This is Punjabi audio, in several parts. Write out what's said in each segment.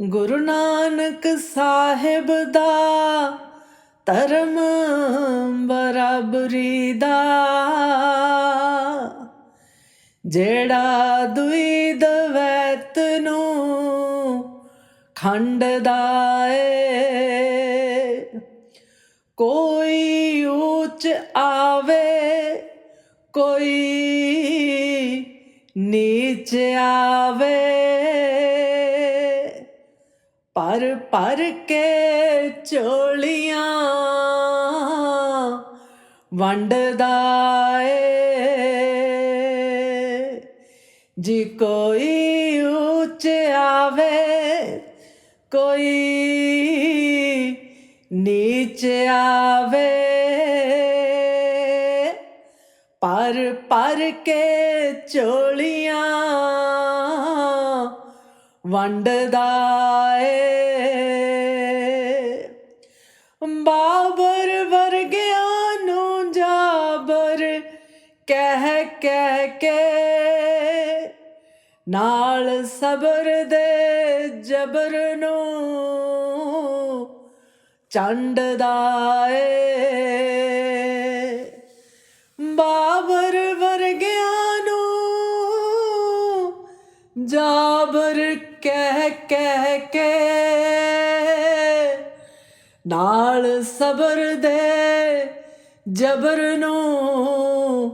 ਗੁਰੂ ਨਾਨਕ ਸਾਹਿਬ ਦਾ ਧਰਮ ਬਰਾਬਰੀ ਦਾ। ਜਿਹੜਾ ਦੁਈ ਦਵੈਤ ਨੂੰ ਖੰਡਦਾ ਏ, ਕੋਈ ਉੱਚ ਆਵੇ, ਕੋਈ ਨੀਚ ਆਵੇ। ਪਰ ਪਰ ਕੇ ਚੋਲੀਆਂ ਵੰਡਦਾ ਏ ਜੀ ਕੋਈ ਉੱਚ ਆਵੇ, ਕੋਈ ਨੀਚ ਆਵੇ। ਪਰ ਪਰ ਕੇ ਚੋਲੀਆਂ ਵੰਡਦਾ ਕਹਿ ਕਹਿ ਕੇ ਨਾਲ ਸਬਰ ਦੇ ਜਬਰ ਨੂੰ ਚੰਡਦਾ ਏ ਬਾਬਰ ਵਰਗਿਆਂ ਨੂੰ ਜਾਬਰ ਕਹਿ ਕਹਿ ਕੇ ਨਾਲ ਸਬਰ ਦੇ ਜਬਰ ਨੂੰ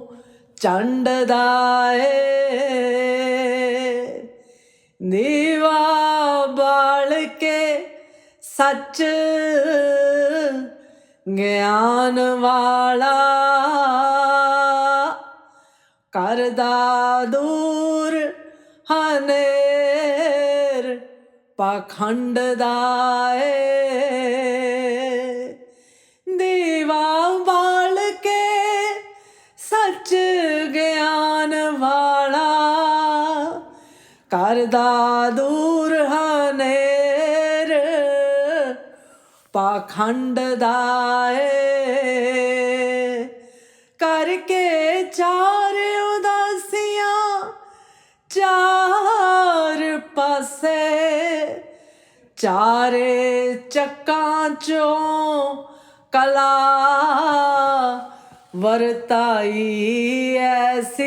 ਚੰਡਦਾ ਏ ਨੀਵਾ ਬਾਲ ਕੇ ਸੱਚ ਗਿਆਨ ਵਾਲਾ ਕਰਦਾ ਦੂਰ ਹਨੇਰ ਪਖੰਡ ਦਾ ਗਿਆਨ ਵਾਲਾ ਕਰਦਾ ਦੂਰ ਹਨੇਰ ਪਾਖੰਡ ਦਾ ਕਰਕੇ ਚਾਰ ਉਦਾਸੀਆਂ ਚਾਰ ਪਾਸੇ ਚਾਰੇ ਚੱਕਾਂ ਚੋਂ ਕਲਾ ਵਰਤਾਈ ਐਸੀ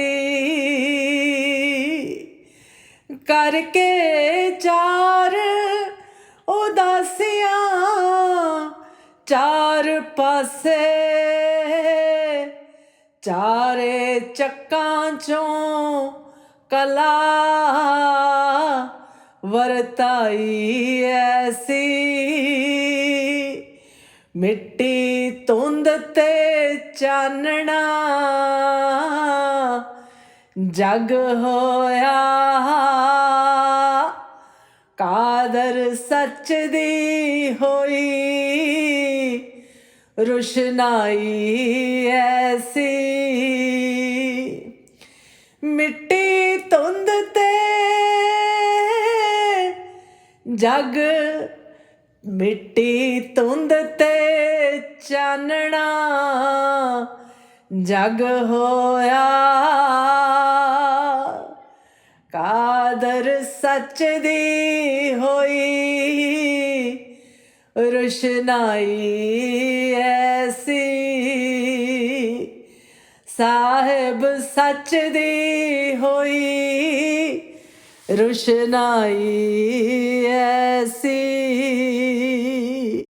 ਕਰਕੇ ਚਾਰ ਉਦਾਸੀਆਂ ਚਾਰ ਪਾਸੇ ਚਾਰੇ ਚੱਕਾਂ ਚੋਂ ਕਲਾ ਵਰਤਾਈ ਐਸੀ ਮਿੱਟੀ ਧੁੰਦ ਤੇ ਚਾਨਣਾ। ਜਗ ਹੋਇਆ ਕਾਦਰ ਸੱਚ ਦੀ ਹੋਈ। ਰੁਸ਼ਨਾਈ ਐਸੀ। ਮਿੱਟੀ ਧੁੰਦ ਤੇ ਜਗ ਮਿੱਟੀ ਧੁੰਦ ਤੇ ਚਾਨਣਾ, ਜਗ ਹੋਇਆ। ਕਾਦਰ ਸੱਚ ਦੀ ਹੋਈ, ਰੁਸ਼ਨਾਈ ਐਸੀ। ਸਾਹਿਬ ਸੱਚ ਦੀ ਹੋਈ ਰੁਸ਼ਨਾਈ ਐਸੀ।